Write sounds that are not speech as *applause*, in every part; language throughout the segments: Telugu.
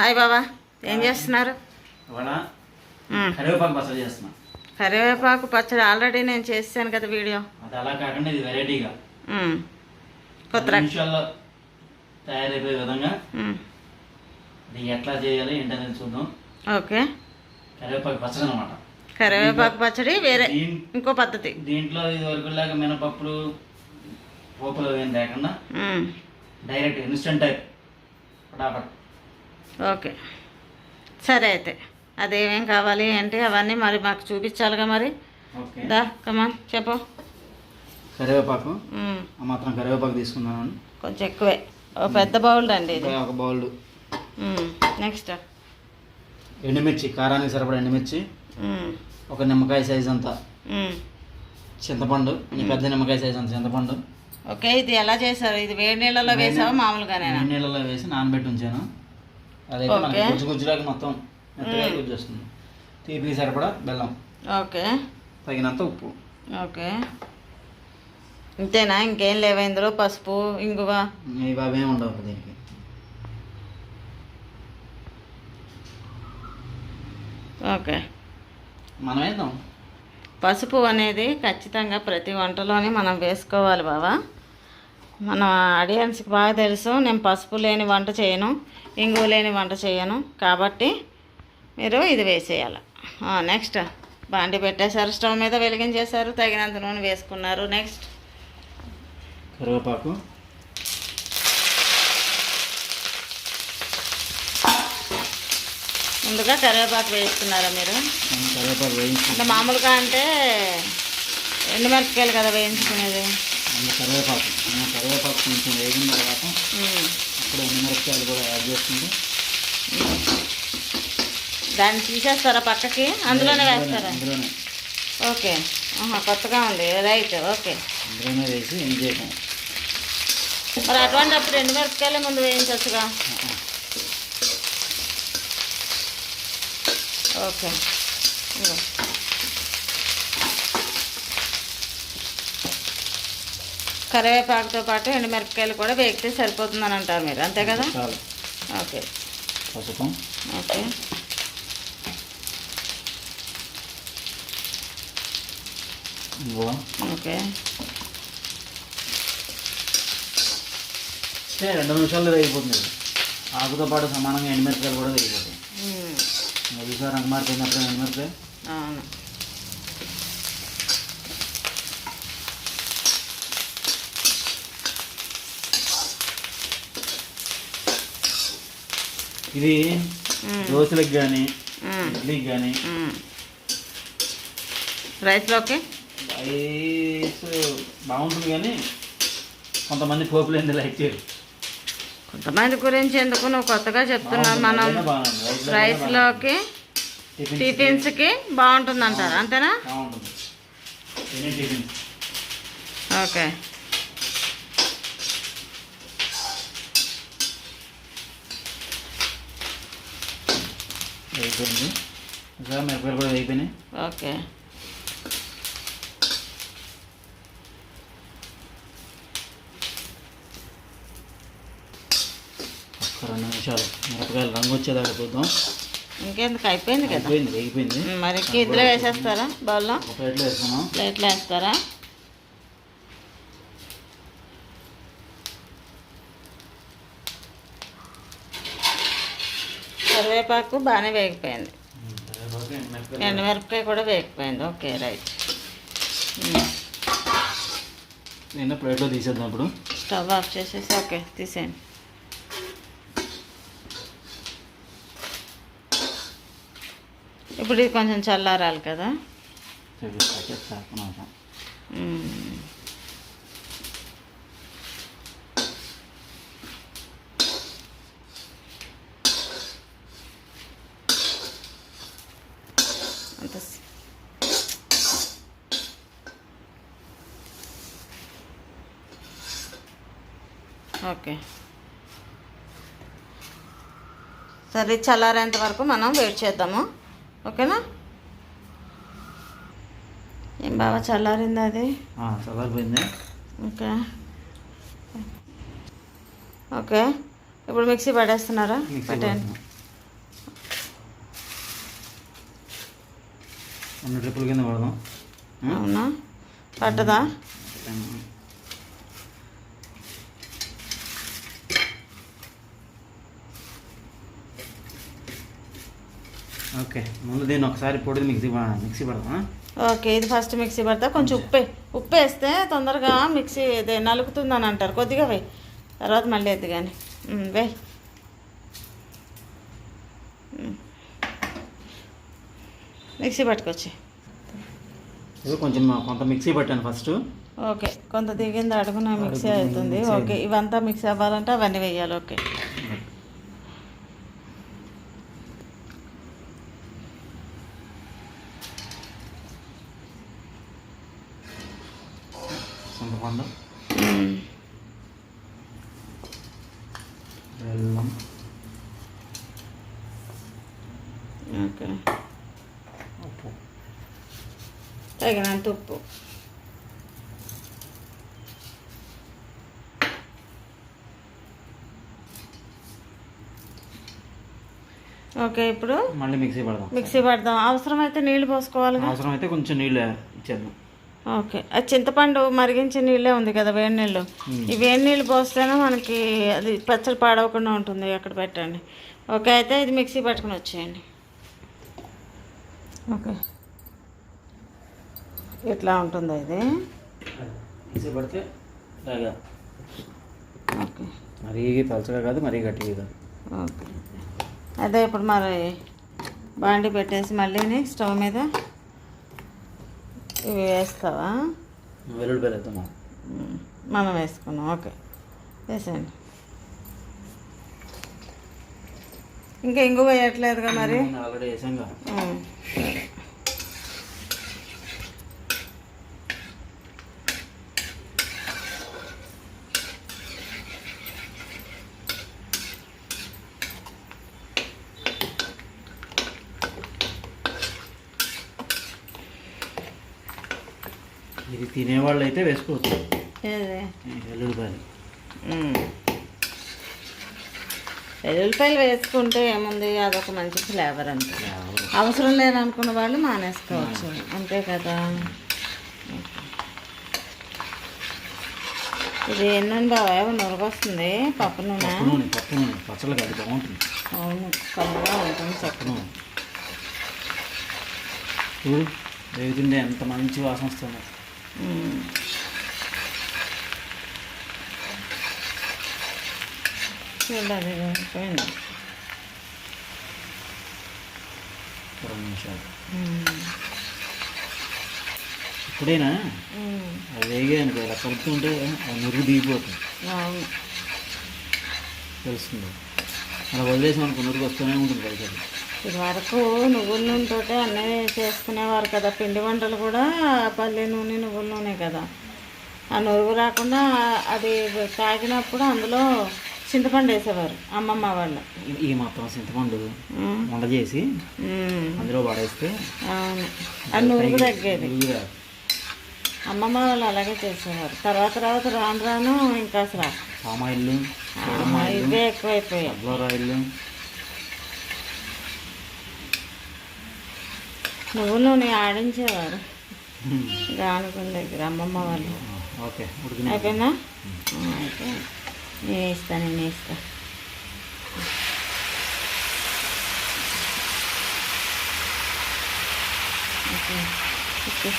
హాయ్ బాబా ఏం చేస్తున్నారు. కరివేపాకు పచ్చడి ఆల్రెడీ నేను చేశాను కదా వీడియో. అది అలా కాకుండా ఇది వెరైటీగా. కొత్త నిమిషాల్లో తయారైపోయే విధంగా. ఇది ఎట్లా చేయాలి ఏంటనేది చూద్దాం. ఓకే. కరివేపాకు పచ్చడి అనమాట కరివేపాకు పచ్చడి వేరే ఇంకో పద్ధతి. దీంట్లో ఇది వరకులాగా మినపప్పులు పోపులు ఏం లేకుండా. డైరెక్ట్ ఇన్స్టెంట్ టైప్ ఫటాఫట్ ఓకే. సరే అయితే. అదేమేం కావాలి ఏంటి అవన్నీ మరి మాకు చూపించాలిగా మరి? దా కమాన్ చెప్పు. కరివేపాకు. మాత్రం కరివేపాకు తీసుకున్నాను కొంచెం ఎక్కువే. ఓ పెద్ద బౌల్ అండి ఇది. ఒక బౌల్. నెక్స్ట్ ఎండుమిర్చి కారానికి సరిపడా ఎండుమిర్చి. ఒక నిమ్మకాయ సైజ్ అంతా. చింతపండు. ఈ పెద్ద నిమ్మకాయ సైజ్ అంత చింతపండు. ఓకే ఇది ఎలా చేశారు? ఇది వేడి నీళ్ళలో వేసావా మామూలుగానేనా? వేడి నీళ్ళలో వేసి నానబెట్టి ఉంచాను. అదైతే మనకి. గుజ్జు గుజ్జులాగా మొత్తం మెత్తగా గుజ్జు వస్తుంది తీపికి సరిపడా బెల్లం. ఓకే. తగినంత ఉప్పు. ఓకే. ఇంతేనా? ఇంకేం లేవా ఇందులో? పసుపు ఇంగువ? ఈ బాబేం ఉండవు దీనికి. ఓకే. మనం వేద్దాం పసుపు అనేది ఖచ్చితంగా ప్రతి వంటలోనే మనం వేసుకోవాలి బావా. మన ఆడియన్స్కి బాగా తెలుసు నేను పసుపు లేని వంట చేయను ఇంగువ లేని వంట చేయను. కాబట్టి మీరు ఇది వేసేయాలి. నెక్స్ట్ బాండి పెట్టేశారు స్టవ్ మీద వెలిగించేశారు తగినంత నూనె వేసుకున్నారు. నెక్స్ట్ కరివేపాకు. ముందుగా కరివేపాకు వేసుకున్నారా మీరు? కరివేపాకు అంటే మామూలుగా అంటే ఎండుమిరపకాయలు కదా వేయించుకునేది. అందులో కరివేపాకు. కరివేపాకు కొంచెం వేగిన తర్వాత ఉమ్. అప్పుడు ఎండుమిరపకాయలు కూడా యాడ్ చేసుకుంటే దాన్ని తీసేస్తారా పక్కకి? అందులోనే వేస్తారా? అందులోనే ఓకే. కొత్తగా ఉంది. Right okay. అందులోనే వేసి ఏం చేయటం? మరి అటువంటి అప్పుడు ఎండుమిరపకాయలే ముందు వేయించవచ్చుగా? ఓకే. కరివేపాకుతో పాటు ఎండుమిరపకాయలు కూడా వేగితే సరిపోతుందని అంటారు మీరు. అంతే కదా? ఓకే. పసుపు. ఓకే. ఓకే. రెండు నిమిషాల్లో వేగిపోతుంది. ఆకుతో పాటు సమానంగా ఎండుమిరపకాయలు కూడా వేగిపోతాయి. ఉమ్, ఒకసారి రంగమారిపోయినప్పుడు ఎండుమిరపకాయ? అవును. ఇది దోశలకు కానీ ఇడ్లీకి కానీ. రైస్లోకి? రైస్ బాగుంటుంది కానీ కొంతమంది పోపులు ఏంది లైక్ చేయరు. కొంతమంది గురించి ఎందుకు నువ్వు కొత్తగా చెప్తున్నావు? మనం రైస్లోకి టిఫిన్ టిఫిన్స్కి బాగుంటుంది. అంటారు అంతేనా ఓకే. అయిపోయింది. ఇంకా మిరపకాయలు కూడా అయిపోయినాయి. ఓకే. రెండు నిమిషాలు. మిరపకాయలు రంగు వచ్చేదాకా చూద్దాం ఇంకెందుకు? అయిపోయింది కదా. అయిపోయింది అయిపోయింది. మరి ఇందులో వేసేస్తారా బౌల్లో? ప్లేట్లో వేసుకున్నాం ప్లేట్లో వేస్తారా? కరివేపాకు బాగానే వేగిపోయింది. ఎండుమిరపకాయ కూడా వేగిపోయింది. Okay right. నేను ప్లేట్లో తీసేద్దాం ఇప్పుడు. స్టవ్ ఆఫ్ చేసేసి ఓకే తీసేయండి. ఇప్పుడు ఇది కొంచెం చల్లారాలి కదా. ఓకే. సరే చల్లారేంత వరకు మనం వెయిట్ చేద్దాము. ఓకేనా? ఏం బాగా చల్లారింది అది? చల్లారిపోయింది. ఓకే. ఓకే. ఇప్పుడు మిక్సీ పడేస్తున్నారా? పట్టండి అవునా? పట్టదా ఓకే ముందు దీన్ని ఒకసారి పొడి మిక్సీ మిక్సీ పడదాం ఓకే ఇది ఫస్ట్ మిక్సీ పడతా. కొంచెం ఉప్పు ఉప్పు వేస్తే తొందరగా మిక్సీ ఇది నలుగుతుందని అంటారు. కొద్దిగా వేయి. తర్వాత మళ్ళీ ఎద్దు కానీ వేయి. ఉమ్. మిక్సీ పట్టుకొచ్చి. కొంచెం కొంత మిక్సీ పట్టాను ఫస్ట్. ఓకే కొంత దిగింది అడుగున మిక్సీ అవుతుంది. ఓకే ఇవంతా మిక్సీ అవ్వాలంటే అవన్నీ వేయాలి. ఓకే. ఉమ్. బెల్లం. ఓకే. ఉప్పు. తగినంత ఉప్పు. ఓకే ఇప్పుడు మళ్ళీ మిక్సీ పడదాం. మిక్సీ పడదాం. అవసరమైతే నీళ్ళు పోసుకోవాలిగా? అవసరం అయితే కొంచెం నీళ్ళు ఇచ్చేద్దాం. ఓకే. అది చింతపండు మరిగించే నీళ్ళే ఉంది కదా వేడి నీళ్ళు. ఈ వేడి నీళ్ళు పోస్తేనే మనకి అది పచ్చడి పాడవకుండా ఉంటుంది అక్కడ పెట్టండి. ఓకే అయితే ఇది మిక్సీ పట్టుకుని వచ్చేయండి. ఓకే. ఇట్లా ఉంటుందా ఇది? మిక్సీ పడితే ఇలాగా. ఓకే. మరీ పలచగా కాదు మరీ గట్టిగా కాదు. ఓకే. అదే ఇప్పుడు మరి బాండి పెట్టేసి మళ్ళీ స్టవ్ మీద ఇవి వేస్తావా? వెల్లుల్లి పెరుగుతాం మ్మ్. మనం వేసుకున్నాం. ఓకే. వేసేయండి. ఇంకా ఇంగు వేయట్లేదుగా మరి? ఆల్రెడీ వేసాంగా తినేవాళ్ళు అయితే వేసుకోవచ్చు వెల్లుల్లిపాయలు మ్మ్. వెల్లుల్లిపాయలు వేసుకుంటే ఏముంది? అదొక మంచి ఫ్లేవర్ అంతే అవసరం లేదనుకున్న వాళ్ళు మానేసుకోవచ్చు. అంతే కదా. ఇది ఎన్నండి బాబా ఏమో నొరగొస్తుంది. పప్పు నూనె. పప్పు నూనె పచ్చళ్ళు కాదు బాగుంటుంది. అవును కమ్మగా ఉంటుంది నూనె. చూడు వేగుతుండే ఎంత మంచి వాసన వస్తుంది. చూడాలి పోయింది రెండు నిమిషాలు మ్మ్. ఇప్పుడైనా. అది వేగే అనుకో ఇలా కలుపుతుంటే ఆ నురుగు దిగిపోతుంది తెలుస్తుంది అలా వదిలేసాం అనుకో నురుగు వస్తూనే ఉంటుంది పైకి ఇది వరకు నువ్వుల నూనెతోటే అన్నీ చేసుకునేవారు కదా. పిండి వంటలు కూడా పల్లి నూనె నువ్వుల నూనె కదా. ఆ నురుగు రాకుండా అది కాగినప్పుడు అందులో చింతపండు వేసేవారు అమ్మమ్మ వాళ్ళు. ఈ మాత్రం చింతపండు వంట చేసి అందులో పడేస్తే అవును. ఆ నురుగు తగ్గేది. అమ్మమ్మ వాళ్ళు అలాగే చేసేవారు. తర్వాత తర్వాత రాను రాను ఇంకా అసలు పామ్ ఆయిల్ ఆ, ఇవే ఎక్కువైపోయాయి. నువ్వుల నూనె ఆడించేవారు. గానుగుల దగ్గర అమ్మమ్మ వాళ్ళు ఓకే ఉడికిన అయిపోయిందా ఆ, అయితే నేను ఇస్తా నేను ఓకే.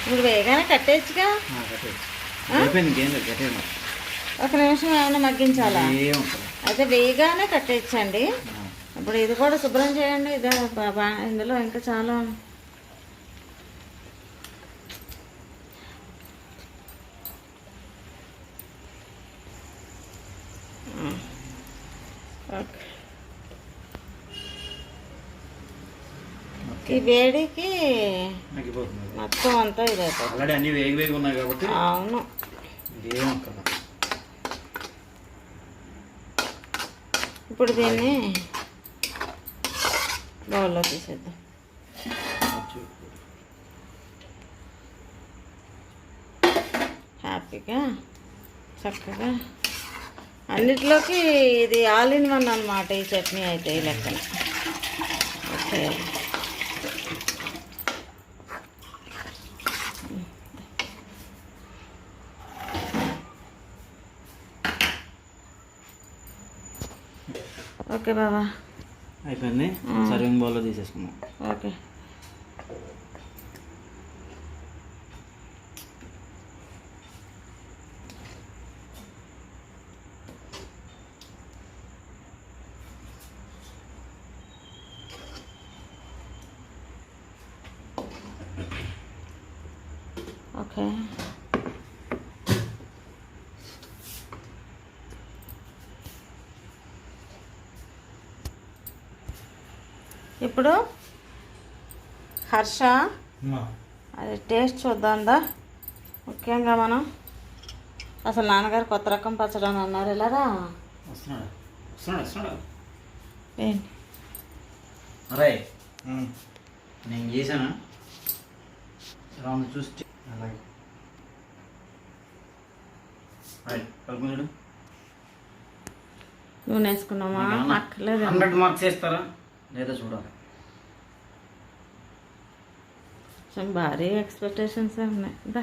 ఇప్పుడు వేగానే కట్టేయచ్చుగా ఒక నిమిషం ఏమైనా మగ్గించాలా? అయితే వేగానే కట్టేయచ్చండి ఇప్పుడు ఇది కూడా శుభ్రం చేయండి. ఇదే ఇందులో ఇంకా చాలా ఓకే. ఈ వేడికి మొత్తం అంతా ఆల్రెడీ అన్ని వేగి వేగి ఉన్నాయి కాబట్టి అవును. ఇప్పుడు దీన్ని బౌల్లో తీసేద్దాం. హ్యాపీగా చక్కగా. అన్నిట్లోకి ఇది ఆల్ ఇన్ వన్ అనమాట ఈ చట్నీ అయితే ఈ లెక్కన. ఓకే. ఓకే బాబా అయిపోయింది. సర్వింగ్ బౌల్లో తీసేసుకున్నాం. Okay okay. ఇప్పుడు హర్ష. అది టేస్ట్ చూద్దాందా? ముఖ్యంగా మనం అసలు నాన్నగారు కొత్త రకం పచ్చడి అని అన్నారు అరే నేను చేశాను? రౌండ్ చూసి అలాగే. రైట్ కలుపుకున్నాడు నూనె వేసుకున్నామా? అక్కర్లేదు హండ్రెడ్ మార్క్స్ వేస్తారా? లేదా చూడాలి. కొంచెం భారీ ఎక్స్పెక్టేషన్స్ ఉన్నాయి. దా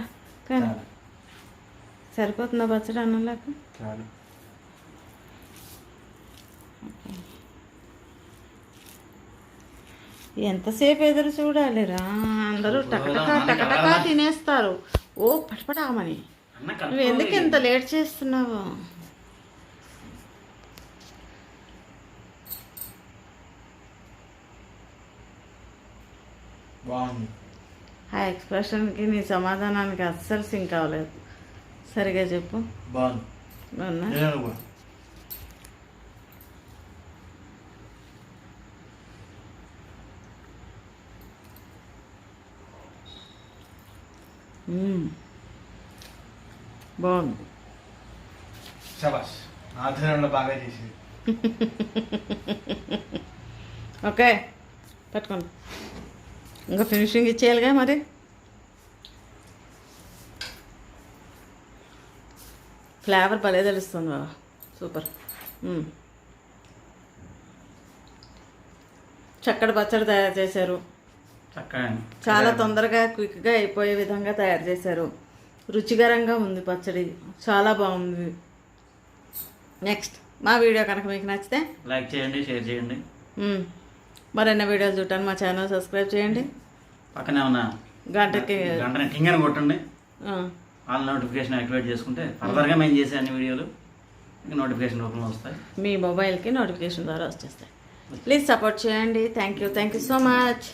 కానీ సరిపోతుందా పచ్చడి అన్నలేక? చాలు. ఎంతసేపు ఎదురు చూడాలిరా? అందరూ టకటకా టకటకా తినేస్తారు. ఓ పటపటామని అన్న నువ్వు ఎందుకు ఇంత లేట్ చేస్తున్నావు? బాగుంది. ఆ ఎక్స్ప్రెషన్కి నీ సమాధానానికి అస్సలు సింక్ అవ్వలేదు. సరిగా చెప్పు. బాగుంది. శబాష్ ఆధ్వర్యంలో బాగా చేసింది. *laughs* ఓకే పెట్టుకోండి. ఇంకా ఫినిషింగ్ ఇచ్చేయాలిగా మరి? ఫ్లేవర్ భలే తెలుస్తుంది బాబా సూపర్ మ్మ్. చక్కటి పచ్చడి తయారు చేశారు. చాలా తొందరగా క్విక్గా అయిపోయే విధంగా తయారు చేశారు. రుచికరంగా ఉంది పచ్చడి. చాలా బాగుంది. నెక్స్ట్ మా వీడియో కనుక మీకు నచ్చితే లైక్ చేయండి షేర్ చేయండి. మ్మ్. మరిన్ని వీడియోలు చూడటానికి మా ఛానల్ సబ్స్క్రైబ్ చేయండి. పక్కనే ఉన్న గంటకి గంటని టింగ్ అని కొట్టండి ఆల్ నోటిఫికేషన్ యాక్టివేట్ చేసుకుంటే ఫర్దర్గా మేము చేసే అన్ని వీడియోలు మీకు నోటిఫికేషన్ రూపంలో వస్తాయి. మీ మొబైల్కి నోటిఫికేషన్ ద్వారా వచ్చేస్తాయి. ప్లీజ్ సపోర్ట్ చేయండి. Thank you thank you so much